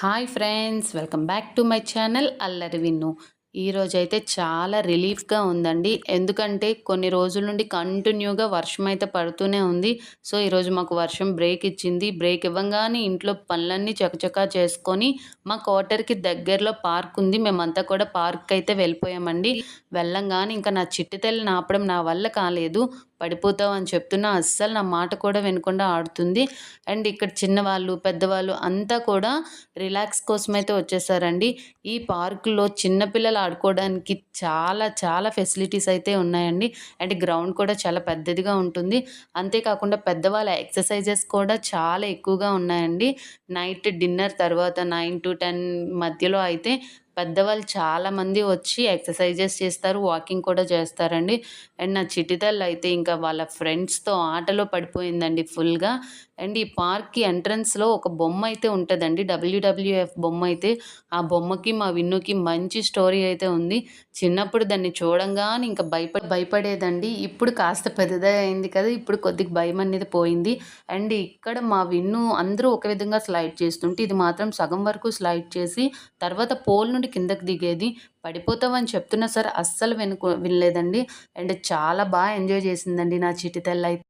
Hi friends welcome back to my channel Allari Vinnu. ఈరోజైతే చాలా రిలీఫ్గా ఉందండి. ఎందుకంటే కొన్ని రోజుల నుండి కంటిన్యూగా వర్షం అయితే పడుతూనే ఉంది. సో ఈరోజు మాకు వర్షం బ్రేక్ ఇచ్చింది. బ్రేక్ ఇవ్వగానే ఇంట్లో పనులన్నీ చకచకా చేసుకొని మా క్వార్టర్కి దగ్గరలో పార్క్ ఉంది. మేమంతా కూడా పార్క్ అయితే వెళ్ళిపోయామండి. వెళ్ళంగానే ఇంకా నా చిట్టి తల్లి నాపడం నా వల్ల కాలేదు. పడిపోతావు అని చెప్తున్నా అస్సలు నా మాట కూడా వినకుండా ఆడుతుంది. అండ్ ఇక్కడ చిన్నవాళ్ళు పెద్దవాళ్ళు అంతా కూడా రిలాక్స్ కోసం అయితే వచ్చేసారండి. ఈ పార్కులో చిన్నపిల్లలు ఆడుకోవడానికి చాలా చాలా ఫెసిలిటీస్ అయితే ఉన్నాయండి. అండ్ గ్రౌండ్ కూడా చాలా పెద్దదిగా ఉంటుంది. అంతేకాకుండా పెద్దవాళ్ళ ఎక్సర్సైజెస్ కూడా చాలా ఎక్కువగా ఉన్నాయండి. నైట్ డిన్నర్ తర్వాత నైన్ టు టెన్ మధ్యలో అయితే పెద్దవాళ్ళు చాలామంది వచ్చి ఎక్సర్సైజెస్ చేస్తారు వాకింగ్ కూడా చేస్తారండి. అండ్ నా చిటితల్లు అయితే ఇంకా వాళ్ళ ఫ్రెండ్స్తో ఆటలో పడిపోయిందండి ఫుల్గా. అండ్ ఈ పార్క్కి ఎంట్రన్స్లో ఒక బొమ్మ అయితే ఉంటుందండి డబ్ల్యూడబ్ల్యూఎఫ్ బొమ్మ అయితే. ఆ బొమ్మకి మా విన్నుకి మంచి స్టోరీ అయితే ఉంది. చిన్నప్పుడు దాన్ని చూడంగానే ఇంకా భయప భయపడేదండి. ఇప్పుడు కాస్త పెద్దదే అయింది కదా ఇప్పుడు కొద్దిగా భయం అనేది పోయింది. అండ్ ఇక్కడ మా విన్ను అందరూ ఒక విధంగా స్లైడ్ చేస్తుంటే ఇది మాత్రం సగం వరకు స్లైడ్ చేసి తర్వాత పోల్ నుండి కిందకి దిగేది. పడిపోతామని చెప్తున్నా సరే అస్సలు వినుకో వినలేదండి. అండ్ చాలా బాగా ఎంజాయ్ చేసిందండి నా చిటి తెల్ల అయితే.